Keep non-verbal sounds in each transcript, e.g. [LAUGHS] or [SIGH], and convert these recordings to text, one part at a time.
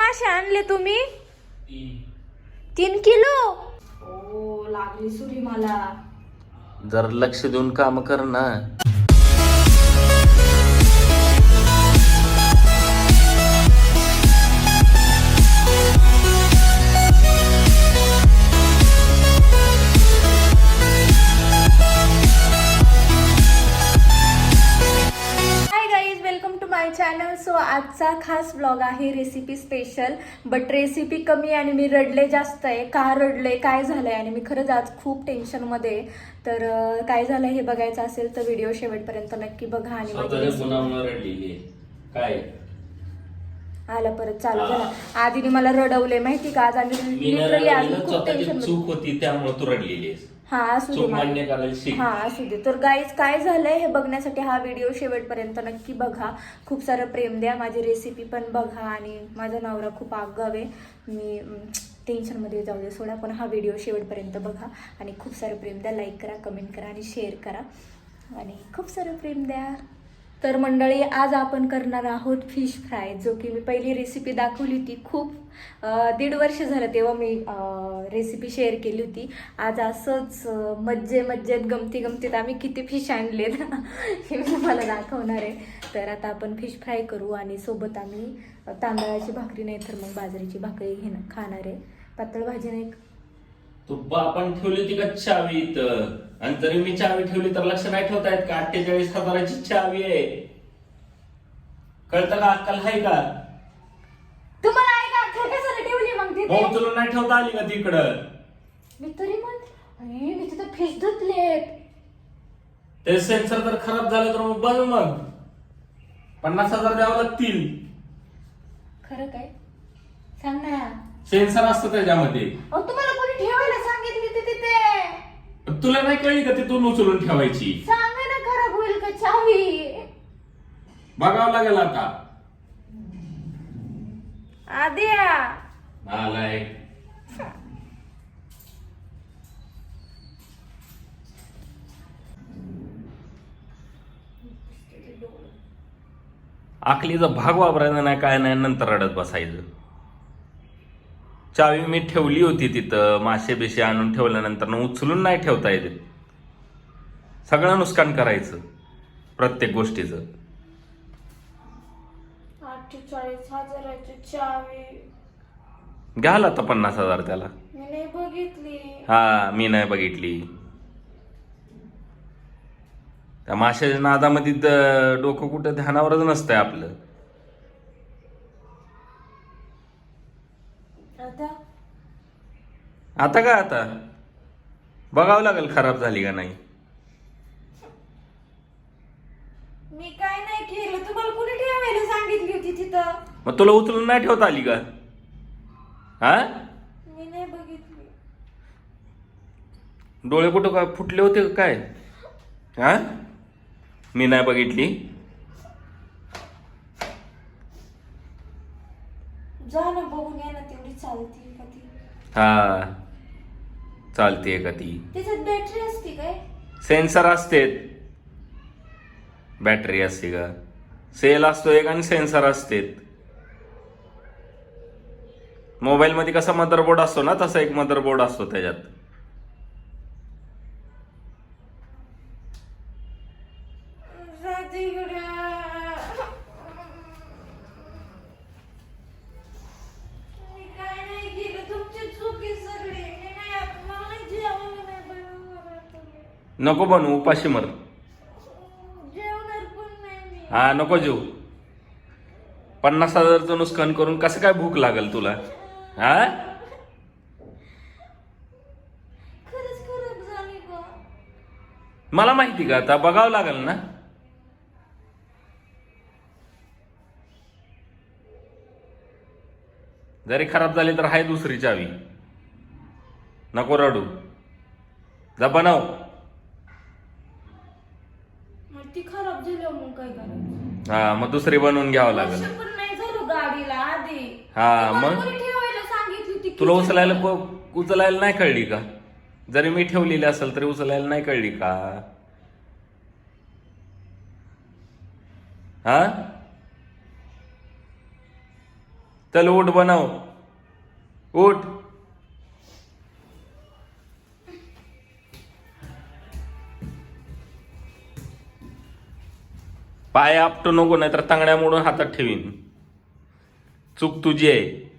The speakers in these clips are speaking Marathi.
मासे आणले तुम्ही? तीन. किलो? ओ लागली सुरी मला. जर लक्ष देऊन काम कर ना. चॅनल सो आजचा खास ब्लॉग आहे रेसिपी स्पेशल बट रेसिपी कमी आणि मी रडले जास्त आहे. का रडले? काय झालंय? आणि मी खरंच आज खूप टेन्शनमध्ये. तर काय झालं हे बघायचं असेल तर व्हिडिओ शेवटपर्यंत नक्की बघा आणि माझी. काय? आला परत. चालू. झाला आधीने मला रडवले माहिती का? आज आणि लिटरली आज खूप टेन्शन चूक होती त्यामुळे तू रडलेली हा असू दे चूक मला. मान्य करायला शिक हा असू दे. तर गाईज काय झालंय? हे बघण्यासाठी हा व्हिडिओ शेवटपर्यंत नक्की बघा. खूप सारं प्रेम द्या. माझी रेसिपी पण बघा आणि माझा नवरा खूप आगाव आहे. मी टेन्शनमध्ये जाऊ दे. सोडा पण हा व्हिडिओ शेवटपर्यंत बघा. आणि खूप सारं प्रेम द्या. लाईक करा कमेंट करा आणि शेअर करा. आणि खूप सारं प्रेम द्या. तर मंडळी आज आपण करणार आहोत फिश फ्राय जो की मी पहिली रेसिपी दाखवली होती. खूप दीड वर्ष झालं तेव्हा मी रेसिपी शेअर केली होती. आज असंच मज्जे मज्जेत गमती गमतीत आम्ही किती फिश आणलेत [LAUGHS] हे मी तुम्हाला दाखवणार आहे. तर आता आपण फिश फ्राय करू आणि सोबत आम्ही तांदळाची भाकरी नाही तर मग बाजरीची भाकरी घेणं खाणार आहे. पातळ भाजी नाही तू ठेवली होती का चावी आणि जरी मी चावी ठेवली तर लक्ष नाही ठेवता येत का? अठ्ठेचाळीस हजाराची चावी आहे. कळतं का अक्कल आहे का? तुम्हाला आहे का? खेळण्यासाठी ठेवली मग तिथे? भाऊ तुला नाही ठेवता आली का तिकडं? मी तरी म्हणते अरे, मी तिथं फिश धुतलेत. ते सेन्सर जर खराब झालं तर मग बघ मग. पन्नास हजार द्यावं लागतील. खरं काय? सांग ना. सेन्सर असतं त्याच्यामध्ये. अहो तुम्हाला कोणी ठेवायला सांगितली होती तिथे पण तुला नाही कळली का तिथून उचलून ठेवायची? सांगा ना खराब होईल का चावी? बघावं लागेल आता. आद्या. आलाय. आखलीचा भाग वापरायचा नाही काय नाही नंतर रडत बसायचं. चावी मी ठेवली होती तिथं मासे बिशे आणून ठेवल्यानंतर उचलून नाही ठेवता येते. सगळं नुकसान करायचं प्रत्येक गोष्टीचं. अठ्ठेचाळीस हजाराची चावी. घ्याल आता पन्नास हजार त्याला. मी नाही बघितली. हा मी नाही बघितली. त्या माशाच्या नादामध्ये डोकं कुठं ध्यानावरच नसतंय आपलं आता आता काय आता? बघावं लागेल खराब झाली का नाही. मी काय नाही केलं. तुम्हाला कोणी ठेवायला सांगितली होती तिथं? मग तुला उचलून नाही ठेवता आली का? हा? मी नाही बघितली. डोळे कुठं काय फुटले होते का काय? हा? मी नाही बघितली. जा ना बघून या ना तेवढी चालती का ती? हा. चालते का ती? त्याच्यात बॅटरी असते काय? सेन्सर असते. बॅटरी असते का? सेल असतो एक आणि सेन्सर असते. मोबाईल मध्ये कसा मदरबोर्ड असतो ना तसा एक मदरबोर्ड असतो त्याच्यात. नको बनवू उपाशी मर. हा नको जेऊ. पन्नास हजारचं नुकसान करून कसं काय भूक लागल तुला? हा? मला माहिती का आता? बघावं लागेल ना. जरी खराब झाली तर आहे दुसरी चावी नको रडू. जा बनव मग ती खराब झाल्यावर मग काय करायचं? हा मग दुसरी बनवून घ्यावं लागेल. वर्ष पण नाही झालं गाडीला आधी. हा, मग? कोणी ठेवायला सांगितली होती तुला kitchen उचलायला मध्ये? उचलायला नाही कळली का? जरी मी ठेवलेली असेल तरी उचलायला नाही कळली का? हा? चल उठ बनव. उठ. पाय आपटू नको नाहीतर तांगड्या मोडून हातात ठेवीन. चूक तुझी आहे.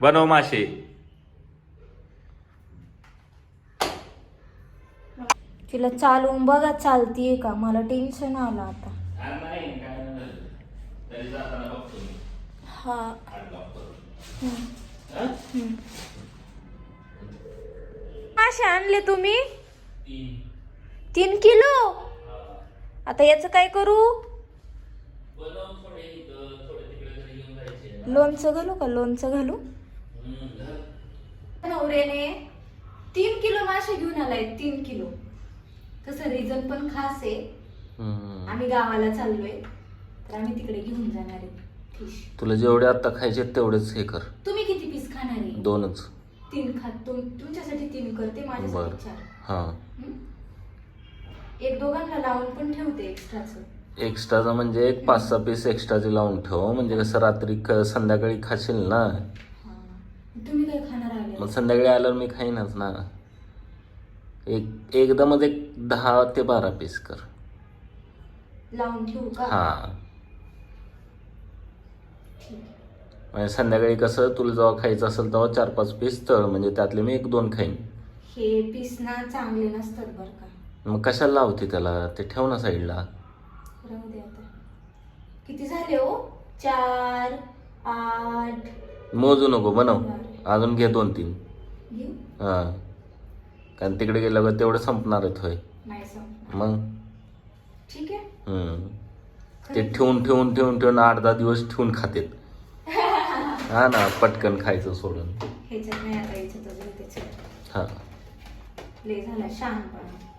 बनव मासे. तिला चालवून बघा चालतीये का? मला टेन्शन आलं आता. हा. मासे आणले तुम्ही? तीन किलो? आता याचं काय करू? लोणचं घालू का? लोणचं घालू? नवऱ्याने तीन किलो मासे घेऊन आलाय तीन किलो. तसं रिझन पण खास आहे. आम्ही गावाला चाललोय तर आम्ही तिकडे घेऊन जाणार आहे. फिश. तुला जेवढे आता खायचे तेवढेच हे कर. तुम्ही किती पीस खाणार आहे? दोनच. तीन खात तुम- तुमच्यासाठी तीन करते बर. माझ्यासाठी चार. हा. हं? एक दोघांना लावून पण ठेवते एक्स्ट्राच. एक्स्ट्राचा म्हणजे एक पाच सहा पीस एक्स्ट्राचे लावून ठेव म्हणजे कसं रात्री क- संध्याकाळी खाशील ना? तुम्ही काय खाणार आले मग संध्याकाळी आल्यावर मी खाईनच ना. एक एकदमच एक दहा ते बारा पीस कर. लावून ठेवू का? हा. ठीक आहे. म्हणजे संध्याकाळी कसं तुला जेव्हा खायचं असेल तेव्हा चार पाच पीस तळ म्हणजे त्यातले मी एक दोन खाईन. हे पीस ना चांगले नसतात बरं का. मग कशाला लावते त्याला? ते ठेव ना साईडला. राहू दे आता. किती झाले हो? चार आठ. मोजू नको बनव. अजून घे दोन तीन. घेऊ? हा. कारण तिकडे गेल्यावर तेवढं संपणार नाही संपणार. मग? ठीक आहे. हम्म. ते ठेवून ठेवून ठेवून ठेवून आठ दहा दिवस ठेवून खातेत. हा ना पटकन खायचं सोडून. ह्याच्यात नाही आता याच्यातच होतेच हा. लय झाला शहाणपणा.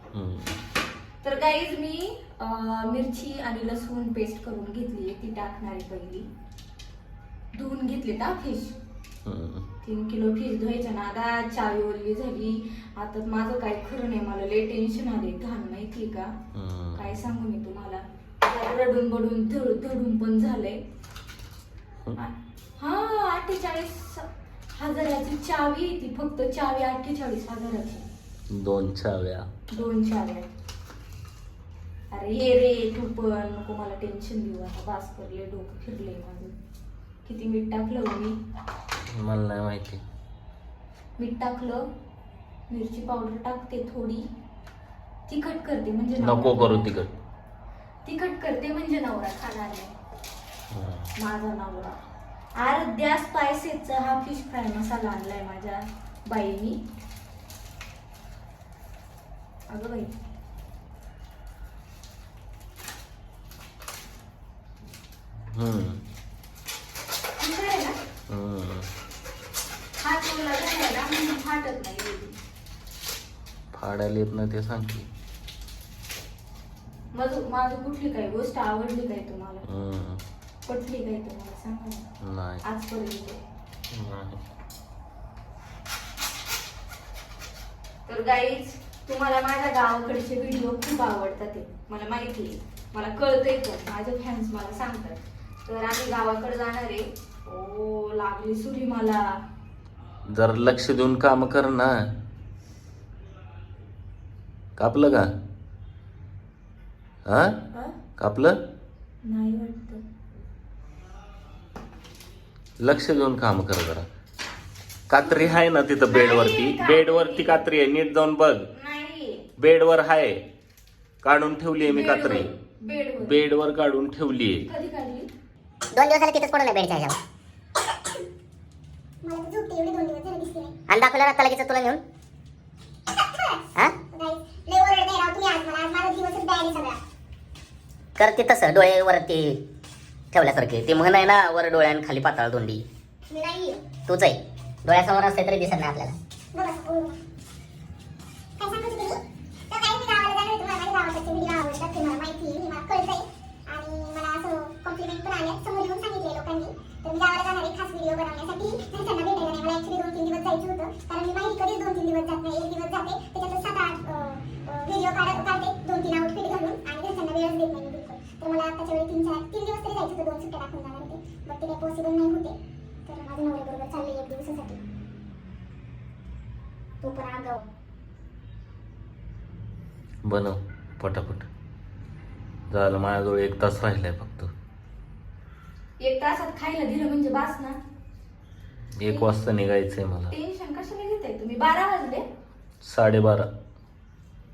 तर काहीच मी मिरची आणि लसूण पेस्ट करून घेतली ती टाकणारी पहिली. धुवून घेतली ता फिश. तीन किलो फिश धुवायच्या ना आता चावी ओरली झाली. आता माझं काय खरं नाही मला लय टेन्शन आले घाण माहिती का. काय सांगू मी तुम्हाला? रडून बडून धड- धडून पण झालंय. हा? अठ्ठेचाळीस हजाराची चावी ती. फक्त चावी अठ्ठेचाळीस हजाराची. दोन चाव्या. दोन चाव्या. अरे ये रे तू पण नको मला टेन्शन देऊ. आता बास करले डोकं फिरले माझं. किती मीठ टाकलं हो मी? मला नाही माहिती. मीठ टाकलं मिरची पावडर टाकते थोडी. तिखट करते म्हणजे नको नवरा करू. तिकड तिखट. करते म्हणजे नवरा खाणार नाही. माझा नवरा. आराध्या स्पायसेसचा हा फिश फ्राय मसाला आणलाय माझ्या बाईनी अगं बाई हम्म. ठीक आहे ना हम्म. हात ठेवला घालायला म्हणजे फाटत नाही एवढी. फाडायला येत नाही ते सांग की. माझं माझं कुठली काय गोष्ट आवडली काय तुम्हाला. पटली काय तुम्हाला? सांगा ना. नाही. आजपर्यंत. नाही. तर गाईज तुम्हाला माझ्या गावाकडचे व्हिडिओ खूप आवडतात ते. मला माहिती आहे. मला कळतंय पण. माझे फॅन्स मला सांगतात. तर आम्ही गावाकडे जाणार आहे. ओ लागली सुरी मला. जरा लक्ष देऊन काम कर ना. कापलं का? हा? हा? कापलं? नाही वाटत. लक्ष देऊन काम कर जरा. कात्री आहे ना तिथं बेडवरती. बेडवरती कात्री आहे. नीट जाऊन बघ. बेडवर आहे काढून ठेवली आहे मी कात्री. बेडवर. बेडवर काढून ठेवली आहे कधी काढली? दोन दिवस झाले तिथंच पडून आहे बेडच्या ह्याच्यावर. मला तर झोपते एवढी दोन दिवस झाले दिसली नाही. आणि दाखवलं आता लगेच तुला घेऊन हा? Guys, लय ओरडताय राव तुम्ही आज मला. आज माझा दिवसच बॅड आहे सगळा. करते तसं डोळे वरती ठेवल्यासारखे. ते म्हण आहे ना वर डोळ्यान खाली पाताळ दोंडी. मी नाही तूच आहे. डोळ्यासमोर असते तरी दिसत नाही आपल्याला. बघा काय मी तर काही मी गावाला जाणार तुम्ही मला माझ्या गावाकडचे मला माहिती आहे. मला कळतंय. आणि मला असं कॉम्प्लिमेंट पण आले समोर येऊन सांगितले लोकांनी. तर मी गावाला जाणार आहे खास व्हिडिओ बनवण्यासाठी. त्यांना भेटायला नाही. मला ऍक्च्युली दोन तीन दिवस जायचं होतं. कारण मी माहिती कधीच दोन तीन दिवस जात नाही. एक दिवस जाते. त्याच्यात सात आठ व्हिडिओ काढत काढते. दोन तीन आउटफिट घालून. आणि घरच्यांना वेळच देत नाही बिलकुल. तर मला आताच्या वेळी तीन चार तीन दिवस तरी जायचं होतं. दोन सुट्ट्या टाकून जाणार होते. बट ते काही पॉसिबल नाही होते. तर माझ्या नवऱ्याबरोबर चालले एक दिवसासाठी. तो पण आगाव. बनव. पटापट. झालं माझ्याजवळ एक तास राहिलाय फक्त. एक तासात खायला दिलं म्हणजे बास ना. एक वाजता निघायचंय मला. टेन्शन कशाला घेताय तुम्ही? बारा वाजले. साडेबारा.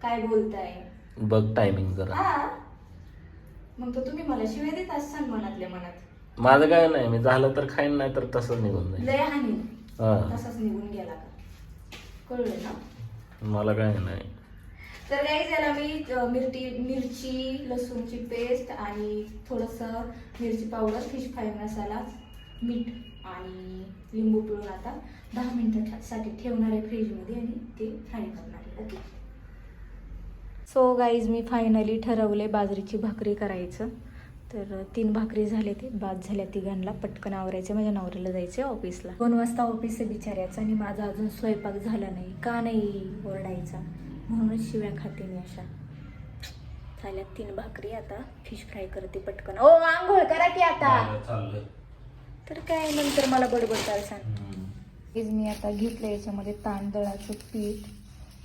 काय बोलताय? बघ टायमिंग जरा. हा. मग तर तुम्ही मला शिवाय देत असाल मनातल्या मनात. माझं काय नाही मी झालं तर खाईन नाही तर तसंच निघून जाईल लय हानी. हा. तसाच निघून गेला का? कळलं ना? मला काय नाही. तर गाईज याला मी मिरची मिरची लसूणची पेस्ट आणि थोडंसं मिरची पावडर फिश फ्राय मसाला मीठ आणि लिंबू पिळून आता दहा मिनिटासाठी ठेवणार आहे फ्रीजमध्ये आणि ते फ्राय करणार आहे ओके सो गाईज मी फायनली ठरवले बाजरीची भाकरी करायचं. तर तीन भाकरी झाले ते. बाद झाल्या तिघांना पटकन आवरायचे. माझ्या नवऱ्याला जायचे ऑफिसला दोन वाजता ऑफिस आहे बिचाऱ्याचं आणि माझा अजून स्वयंपाक झाला नाही. का नाही ओरडायचा? म्हणूनच शिव्या खाते मी अशा. झाल्या तीन भाकरी आता. फिश फ्राय करते पटकन. ओ आंघोळ करा की आता. तर काय नंतर मला बडबड काय सांग. हेच मी आता घेतलं याच्यामध्ये तांदळाचं पीठ.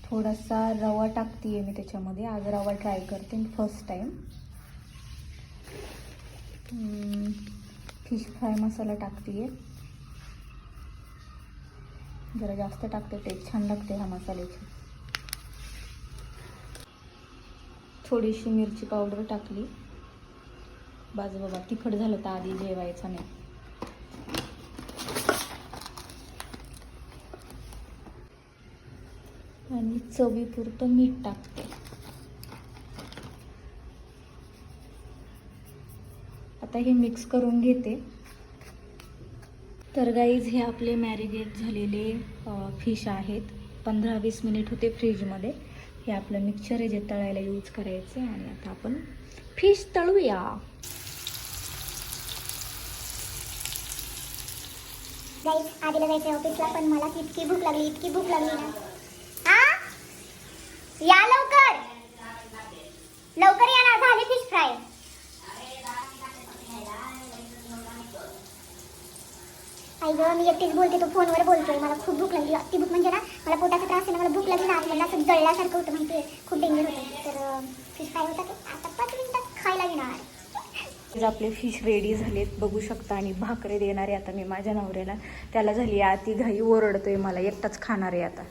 थोडासा रवा टाकते मी त्याच्यामध्ये. आज रवा ट्राय करते first time fish fry masala टाकते जरा जास्त टाकते टेस्ट छान लागते ह्या मसाल्याची. थोडीशी मिरची पावडर टाकली. बाजू बाबा तिखट झालं तर आधी जेवायचं नाही. आणि चवीपुरतं मीठ टाकते. आता हे मिक्स करून घेते. तर गाईज हे आपले मॅरिनेट झालेले फिश आहेत. पंधरा वीस मिनिट होते फ्रीजमध्ये हे आपलं मिक्सचर आहे जे तळायला यूज करायचे आणि आता आपण फिश तळूया. जाईल आधीला जायचं ऑफिसला पण मला इतकी भूक लागली इतकी भूक लागली ना. हा? या लवकर. लवकर या ना झाली फिश फ्राय आई गं मी एकटीच बोलते तो फोनवर बोलतोय मला खूप भूक लागली. अति भूक म्हणजे ना मला पोटाचा त्रास आहे ना मला भूक लागली ना आतमध्ये असं जळल्यासारखं होतं माहिती आहे खूप डेंजर होतं. तर फिश फ्राय होता ते. आता पाच मिनिटात खायला घेणार आज आपले फिश रेडी झालेत बघू शकता. आणि भाकरे देणार आहे आता मी माझ्या नवऱ्याला. त्याला झाली अति घाई ओरडतोय मला एकटाच खाणार आहे आता.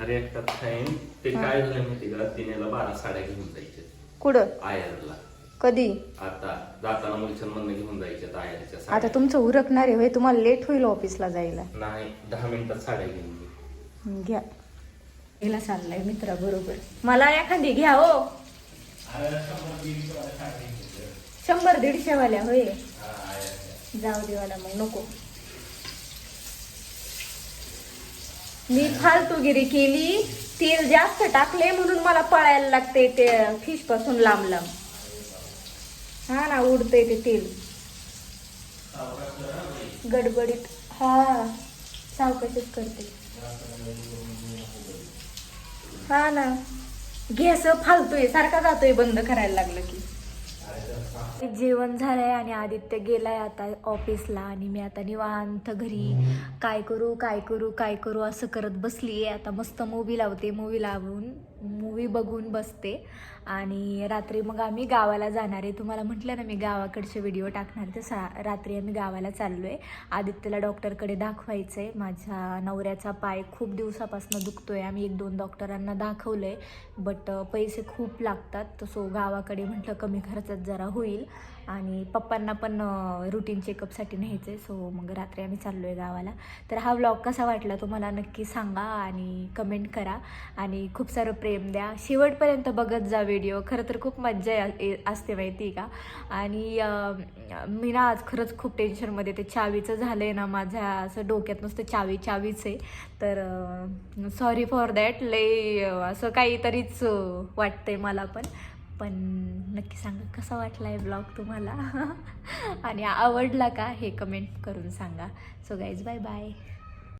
अरे एकटाच खाईन. ते काय झालं माहिती का? तिनेला बारा साड्या घेऊन जायचे. कुठं? आयरला कधी? आता जाताना मुलचंद मधनं घेऊन जायचे आयरच्या आता साड्या तुमचं उरकणार आहे होय तुम्हाला लेट होईल ऑफिसला जायला. नाही दहा मिनिटात साड्या घेऊन ये. घ्या. हिला चाललाय मित्रा बरोबर. मला एखादी घ्या हो. शंभर दीडशे वाल्या होय. जाऊ दे मला मग नको. मी फालतूगिरी केली तेल जास्त टाकले म्हणून मला पळायला लागते ते फिशपासून लांब लांब हा ना उडतंय ते तेल. गडबडीत. हा सावकाशच करते. हा ना. घेस फालतोय सारखा जातोय बंद करायला लागलं की. जेवण झालंय आणि आदित्य गेलाय आता ऑफिसला आणि मी आता निवांत घरी. काय करू काय करू काय करू असं करत बसली आहे आता मस्त मूवी लावते मूवी लावून. मूवी बघून बसते. आणि रात्री मग आम्ही गावाला जाणार आहे. तुम्हाला म्हटलं ना मी गावाकडचे व्हिडिओ टाकणार. तर सा रात्री आम्ही गावाला चाललो आहे आदित्यला डॉक्टरकडे दाखवायचं आहे माझ्या नवऱ्याचा पाय खूप दिवसापासून दुखतो आहे आम्ही एक दोन डॉक्टरांना दाखवलं आहे बट पैसे खूप लागतात. तसो सो गावाकडे म्हटलं कमी खर्चात जरा होईल. आणि पप्पांना पण रुटीन चेकअपसाठी न्यायचं आहे सो मग रात्री आम्ही चाललो आहे गावाला. तर हा व्लॉग कसा वाटला तुम्हाला नक्की सांगा आणि कमेंट करा. आणि खूप सारं प्रेम द्या. शेवटपर्यंत बघत जा व्हिडिओ खरं तर खूप मज्जा ये- असते माहिती आहे का? आणि मी ना आज खरंच खूप टेन्शनमध्ये ते चावीचं झालं आहे ना माझ्या असं डोक्यात नुसतं चावी चावीच आहे. तर सॉरी फॉर दॅट लय असं काहीतरीच वाटतंय मला पण. पण नक्की सांगा कसा वाटला आहे ब्लॉग तुम्हाला? [LAUGHS] आणि आवडला का हे कमेंट करून सांगा. So guys bye bye